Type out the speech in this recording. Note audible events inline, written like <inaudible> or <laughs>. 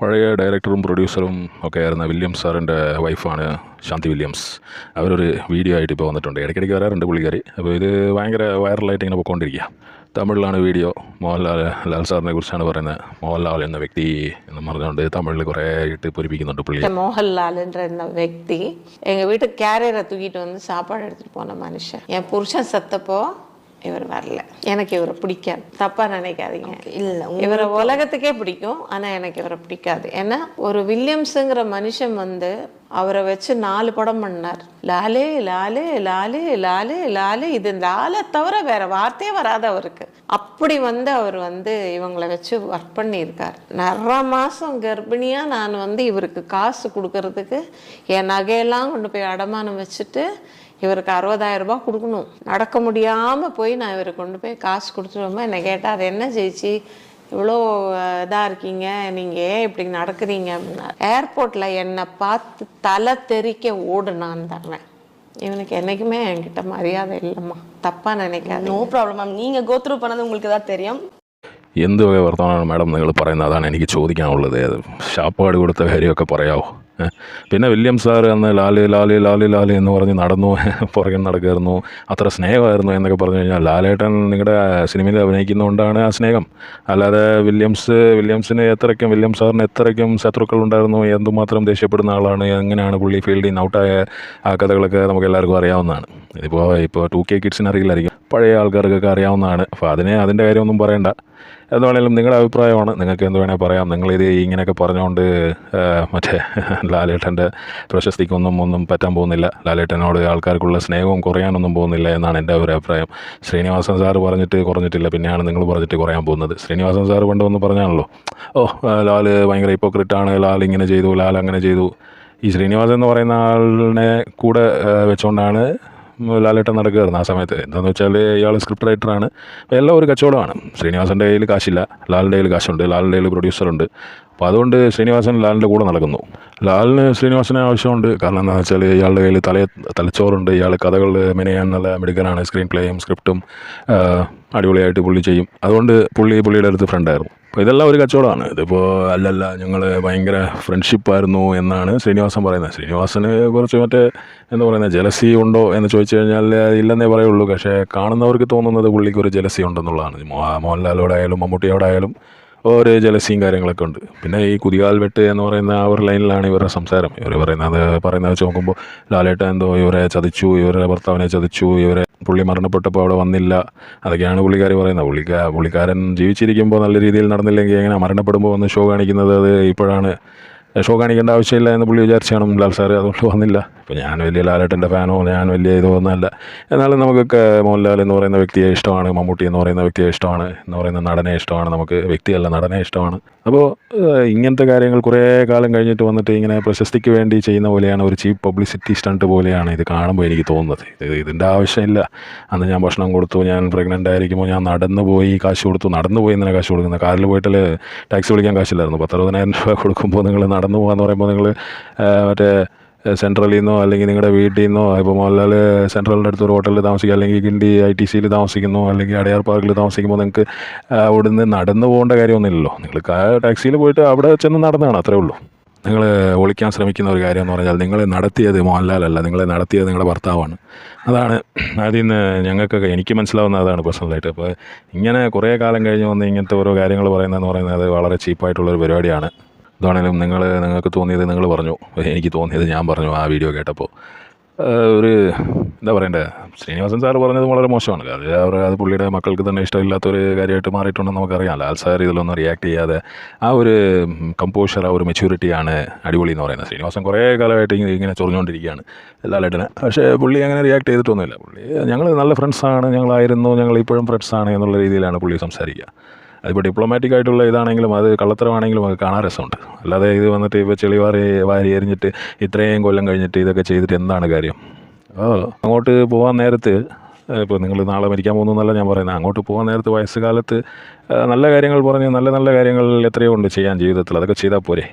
പഴയ ഡയറക്ടറും പ്രൊഡ്യൂസറും ഒക്കെ ആയിരുന്ന വില്യംസ് സാറിന്റെ വൈഫാണ് ശാന്തി വില്യംസ് അവരൊരു വീഡിയോ ആയിട്ട് ഇപ്പോൾ വന്നിട്ടുണ്ട്. ഇടയ്ക്കിടയ്ക്ക് വരാറുണ്ട് പുള്ളിക്കാരി. അപ്പോൾ ഇത് ഭയങ്കര വൈറലായിട്ട് ഇങ്ങനെ പോയിക്കൊണ്ടിരിക്കുക തമിഴിലാണ് വീഡിയോ മോഹൻലാൽ ലാൽ സാറിനെ കുറിച്ചാണ് പറയുന്നത്. മോഹൻലാൽ എന്ന വ്യക്തി എന്ന് പറഞ്ഞുകൊണ്ട് തമിഴിൽ കുറേ ആയിട്ട് പൊരിപ്പിക്കുന്നുണ്ട് പുള്ളി. മോഹൻലാൽ എന്ന വ്യക്തി എങ്ങ വീട്ടിൽ ക്യാരിയറെ തൂക്കിയിട്ട് വന്ന് സാപ്പാട് എടുത്തിട്ട് പോന്ന മനുഷ്യൻ. ഞാൻ പുരുഷൻ സത്തപ്പോൾ இவர் வரல. எனக்கு இவரை பிடிக்காது. தப்பா நினைக்காதீங்க. இல்ல இவரை உலகத்துக்கே பிடிக்கும் ஆனா எனக்கு இவரை பிடிக்காது. ஏன்னா ஒரு வில்லியம்ஸுங்கிற மனுஷன் வந்து அவரை வச்சு நாலு படம் பண்ணார். லாலே லாலே லாலே லாலே லாலே. இது லாலை தவிர வேற வார்த்தையே வராது அவருக்கு. அப்படி வந்து அவர் வந்து இவங்களை வச்சு ஒர்க் பண்ணியிருக்கார். நிறைய மாசம் கர்ப்பிணியா நான் வந்து இவருக்கு காசு கொடுக்கறதுக்கு என் நகையெல்லாம் கொண்டு போய் அடமானம் வச்சுட்டு இவருக்கு அறுபதாயிரம் ரூபாய் கொடுக்கணும். நடக்க முடியாமல் போய் நான் இவரை கொண்டு போய் காசு கொடுத்துருவோமா என்னை கேட்டால் அது என்ன ஜெயிச்சு? இவ்வளோ இதாக இருக்கீங்க. நீங்கள் ஏன் இப்படி நடக்கிறீங்க? அப்படின்னா ஏர்போர்ட்டில் என்னை பார்த்து தலை தெறிக்க ஓடுனான்னு தரேன் இவனுக்கு என்றைக்குமே என்கிட்ட மரியாதை இல்லைம்மா. தப்பாக நினைக்காது நோ ப்ராப்ளம் மேம் நீங்கள் கோத்ரூ பண்ணது உங்களுக்கு தான் தெரியும். എന്ത് വർത്തമാനമാണ് മാഡം നിങ്ങൾ പറയുന്നത് അതാണ് എനിക്ക് ചോദിക്കാനുള്ളത് சாப்பாடு கொடுத்த കാര്യമൊക്കെ പറയാമോ പിന്നെ വില്യം സാർ അന്ന് ലാലി ലാലി ലാലി ലാലി എന്ന് പറഞ്ഞ് നടന്നു <laughs> പുറകെ നടക്കുമായിരുന്നു അത്ര സ്നേഹമായിരുന്നു എന്നൊക്കെ പറഞ്ഞു കഴിഞ്ഞാൽ ലാലേട്ടൻ നിങ്ങളുടെ സിനിമയിൽ അഭിനയിക്കുന്നതുകൊണ്ടാണ് ആ സ്നേഹം. അല്ലാതെ വില്യംസ് വില്യംസിന് എത്രയ്ക്കും വില്യം സാറിന് എത്രയ്ക്കും ശത്രുക്കൾ ഉണ്ടായിരുന്നു എന്തുമാത്രം ദേഷ്യപ്പെടുന്ന ആളാണ് എങ്ങനെയാണ് പുള്ളി ഫീൽഡിൽ നിന്ന് ഔട്ടായ ആ കഥകളൊക്കെ നമുക്ക് എല്ലാവർക്കും അറിയാവുന്നതാണ്. ഇതിപ്പോൾ ഇപ്പോൾ ടു കെ കിഡ്സിന് അറിയില്ലായിരിക്കും പഴയ ആൾക്കാർക്കൊക്കെ അറിയാവുന്നതാണ്. അപ്പോൾ അതിനെ അതിന്റെ കാര്യമൊന്നും പറയണ്ട. എന്ന് വേണേലും നിങ്ങളുടെ അഭിപ്രായമാണ്. നിങ്ങൾക്ക് എന്ത് വേണേൽ പറയാം. നിങ്ങളിത് ഇങ്ങനെയൊക്കെ പറഞ്ഞുകൊണ്ട് മറ്റേ <laughs> ലാലേട്ടന്റെ പ്രശസ്തിക്കൊന്നും ഒന്നും പറ്റാൻ പോകുന്നില്ല. ലാലേട്ടനോട് ആൾക്കാർക്കുള്ള സ്നേഹവും കുറയാനൊന്നും പോകുന്നില്ല എന്നാണ് എന്റെ ഒരു അഭിപ്രായം. ശ്രീനിവാസൻ സാർ പറഞ്ഞിട്ട് കുറഞ്ഞിട്ടില്ല. പിന്നെയാണ് നിങ്ങൾ പറഞ്ഞിട്ട് കുറയാൻ പോകുന്നത്. ശ്രീനിവാസൻ സാർ പണ്ട് വന്ന് പറഞ്ഞാണല്ലോ. ഓ ലാൽ ഭയങ്കര ഹിപ്പോക്രിറ്റാണ്. ലാൽ ഇങ്ങനെ ചെയ്തു ലാൽ അങ്ങനെ ചെയ്തു. ഈ ശ്രീനിവാസൻ എന്ന് പറയുന്ന ആളിനെ കൂടെ വെച്ചുകൊണ്ടാണ് ലാലേട്ടൻ നടക്കുകയായിരുന്നു ആ സമയത്ത്. എന്താണെന്ന് വെച്ചാൽ ഇയാൾ സ്ക്രിപ്റ്റ് റൈറ്ററാണ് എല്ലാം ഒരു കച്ചവടമാണ്. ശ്രീനിവാസന്റെ കയ്യിൽ കാശില്ല. ലാലിന്റെ കയ്യിൽ കാശുണ്ട്. ലാലിന്റെ കയ്യിൽ പ്രൊഡ്യൂസറുണ്ട് അപ്പോൾ അതുകൊണ്ട് ശ്രീനിവാസൻ ലാലിന്റെ കൂടെ നടക്കുന്നു. ലാലിന് ശ്രീനിവാസനെ ആവശ്യമുണ്ട്. കാരണം എന്താണെന്ന് വെച്ചാൽ ഇയാളുടെ കയ്യിൽ തല തലച്ചോറുണ്ട്. ഇയാൾ കഥകൾ മെനയാൻ നല്ല മിടുക്കനാണ്. സ്ക്രീൻ പ്ലേയും സ്ക്രിപ്റ്റും അടിപൊളിയായിട്ട് പുള്ളി ചെയ്യും. അതുകൊണ്ട് പുള്ളി പുള്ളിയുടെ അടുത്ത് ഫ്രണ്ടായിരുന്നു അപ്പോൾ ഇതെല്ലാം ഒരു കച്ചവടമാണ്. ഇതിപ്പോൾ അല്ലല്ല ഞങ്ങൾ ഭയങ്കര ഫ്രണ്ട്ഷിപ്പായിരുന്നു എന്നാണ് ശ്രീനിവാസൻ പറയുന്നത്. ശ്രീനിവാസന് കുറച്ച് മറ്റേ എന്താ പറയുന്നത് ജലസി ഉണ്ടോ എന്ന് ചോദിച്ചു കഴിഞ്ഞാൽ ഇല്ലെന്നേ പറയുള്ളൂ. പക്ഷേ കാണുന്നവർക്ക് തോന്നുന്നത് പുള്ളിക്ക് ഒരു ജലസി ഉണ്ടെന്നുള്ളതാണ്. മോഹൻലാലോടായാലും മമ്മൂട്ടിയോടായാലും ഒരു ജലസിയും കാര്യങ്ങളൊക്കെ ഉണ്ട്. പിന്നെ ഈ കുതികാൽ വെട്ട് എന്ന് പറയുന്ന ആ ഒരു ലൈനിലാണ് ഇവരുടെ സംസാരം. ഇവർ പറയുന്നത് പറയുന്നത് വെച്ച് നോക്കുമ്പോൾ ലാലേട്ട എന്തോ ഇവരെ ചതിച്ചു ഇവരുടെ ഭർത്താവിനെ ചതിച്ചു ഇവരെ പുള്ളി മരണപ്പെട്ടപ്പോൾ അവിടെ വന്നില്ല. അതൊക്കെയാണ് പുള്ളിക്കാരി പറയുന്നത്. പുള്ളിക്കാ പുള്ളിക്കാരൻ ജീവിച്ചിരിക്കുമ്പോൾ നല്ല രീതിയിൽ നടന്നില്ലെങ്കിൽ എങ്ങനെ മരണപ്പെടുമ്പോൾ വന്ന് ഷോ കാണിക്കുന്നത്? അത് ഇപ്പോഴാണ് ഷോ കാണിക്കേണ്ട ആവശ്യമില്ല എന്ന് പുള്ളി വിചാരിച്ചാണ് ലാൽ സാറ് അതുകൊണ്ട് വന്നില്ല. ഇപ്പോൾ ഞാൻ വലിയ ലാലേട്ടന്റെ ഫാനോ ഞാൻ വലിയ ഇതോ ഒന്നല്ല എന്നാലും നമുക്കൊക്കെ മോഹൻലാൽ എന്ന് പറയുന്ന വ്യക്തിയെ ഇഷ്ടമാണ് മമ്മൂട്ടി എന്ന് പറയുന്ന വ്യക്തിയെ ഇഷ്ടമാണ് എന്ന് പറയുന്ന നടനെ ഇഷ്ടമാണ് നമുക്ക് വ്യക്തിയല്ല നടനെ ഇഷ്ടമാണ്. അപ്പോൾ ഇങ്ങനത്തെ കാര്യങ്ങൾ കുറേ കാലം കഴിഞ്ഞിട്ട് വന്നിട്ട് ഇങ്ങനെ പ്രശസ്തിക്ക് വേണ്ടി ചെയ്യുന്ന പോലെയാണ് ഒരു ചീപ്പ് പബ്ലിസിറ്റി സ്റ്റണ്ട് പോലെയാണ് ഇത് കാണുമ്പോൾ എനിക്ക് തോന്നുന്നത്. ഇത് ഇതിന്റെ ആവശ്യമില്ല. അന്ന് ഞാൻ ഭക്ഷണം കൊടുത്തു ഞാൻ പ്രഗ്നന്റ് ആയിരിക്കുമ്പോൾ ഞാൻ നടന്നു പോയി കാശ് കൊടുത്തു. നടന്നു പോയി എന്തിനാണ് കാശ് കൊടുക്കുന്നത്? കാറിൽ പോയിട്ടിൽ ടാക്സി വിളിക്കാൻ കാശില്ലായിരുന്നു. പത്തറുപതിനായിരം രൂപ കൊടുക്കുമ്പോൾ നിങ്ങൾ നടന്നു പോകാന്ന് പറയുമ്പോൾ നിങ്ങൾ മറ്റേ സെൻട്രലിൽ നിന്നോ അല്ലെങ്കിൽ നിങ്ങളുടെ വീട്ടിൽ നിന്നോ ഇപ്പോൾ മോഹൻലാൽ സെൻട്രലിന്റെ അടുത്തൊരു ഹോട്ടലിൽ താമസിക്കുക അല്ലെങ്കിൽ കിണ്ടി ഐ ടി സിയിൽ താമസിക്കുന്നു അല്ലെങ്കിൽ അടയാർ പാർക്കിൽ താമസിക്കുമ്പോൾ നിങ്ങൾക്ക് അവിടെ നിന്ന് നടന്നു പോകേണ്ട കാര്യമൊന്നുമില്ലല്ലോ. നിങ്ങൾ ടാക്സിയിൽ പോയിട്ട് അവിടെ ചെന്ന് നടന്നതാണ് അത്രേ ഉള്ളൂ. നിങ്ങൾ ഒളിക്കാൻ ശ്രമിക്കുന്ന ഒരു കാര്യം എന്ന് പറഞ്ഞാൽ നിങ്ങൾ നടത്തിയത് മോഹൻലാലല്ല നിങ്ങളെ നടത്തിയത് നിങ്ങളുടെ ഭർത്താവാണ്. അതാണ് അതിൽ നിന്ന് ഞങ്ങൾക്കൊക്കെ എനിക്ക് മനസ്സിലാവുന്ന അതാണ് പേഴ്സണലായിട്ട് അപ്പോൾ ഇങ്ങനെ കുറേ കാലം കഴിഞ്ഞ് വന്ന് ഇങ്ങനത്തെ ഓരോ കാര്യങ്ങൾ പറയുന്നതെന്ന് പറയുന്നത് വളരെ ചീപ്പായിട്ടുള്ളൊരു പരിപാടിയാണ്. ഇതാണേലും നിങ്ങൾ നിങ്ങൾക്ക് തോന്നിയത് നിങ്ങൾ പറഞ്ഞു. എനിക്ക് തോന്നിയത് ഞാൻ പറഞ്ഞു ആ വീഡിയോ കേട്ടപ്പോൾ ഒരു എന്താ പറയണ്ടേ? ശ്രീനിവാസൻ സാർ പറഞ്ഞത് വളരെ മോശമാണ്. അത് അവർ അത് പുള്ളിയുടെ മക്കൾക്ക് തന്നെ ഇഷ്ടമില്ലാത്തൊരു കാര്യമായിട്ട് മാറിയിട്ടുണ്ടെന്ന് നമുക്കറിയാം. ലാൽ സാർ ഇതിലൊന്നും റിയാക്ട് ചെയ്യാതെ ആ ഒരു കമ്പോഷർ ആ ഒരു മെച്യൂരിറ്റിയാണ് അടിപൊളി എന്ന് പറയുന്നത്. ശ്രീനിവാസൻ കുറേ കാലമായിട്ട് ഇങ്ങനെ ഇങ്ങനെ ചൊറിഞ്ഞുകൊണ്ടിരിക്കുകയാണ് ലാലേട്ടനെ പക്ഷേ പുള്ളി അങ്ങനെ റിയാക്ട് ചെയ്തിട്ടൊന്നുമില്ല. പുള്ളി ഞങ്ങൾ നല്ല ഫ്രണ്ട്സാണ് ഞങ്ങളായിരുന്നു ഞങ്ങൾ ഇപ്പോഴും ഫ്രണ്ട്സാണ് എന്നുള്ള രീതിയിലാണ് പുള്ളി സംസാരിക്കുക. അതിപ്പോൾ ഡിപ്ലോമാറ്റിക് ആയിട്ടുള്ള ഇതാണെങ്കിലും അത് കള്ളത്തരമാണെങ്കിലും അത് കാണാൻ രസമുണ്ട്. അല്ലാതെ ഇത് വന്നിട്ട് ഇപ്പോൾ ചെളിവാറി വാരി എറിഞ്ഞിട്ട് ഇത്രയും കൊല്ലം കഴിഞ്ഞിട്ട് ഇതൊക്കെ ചെയ്തിട്ട് എന്താണ് കാര്യം? അങ്ങോട്ട് പോകാൻ നേരത്ത് ഇപ്പോൾ നിങ്ങൾ നാളെ മരിക്കാൻ പോകുന്നു എന്നല്ല ഞാൻ പറയുന്നത്. അങ്ങോട്ട് പോകാൻ നേരത്ത് വയസ്സുകാലത്ത് നല്ല കാര്യങ്ങൾ പറഞ്ഞ് നല്ല നല്ല കാര്യങ്ങൾ എത്രയോ ഉണ്ട് ചെയ്യാൻ ജീവിതത്തിൽ. അതൊക്കെ ചെയ്താൽ പോരെ.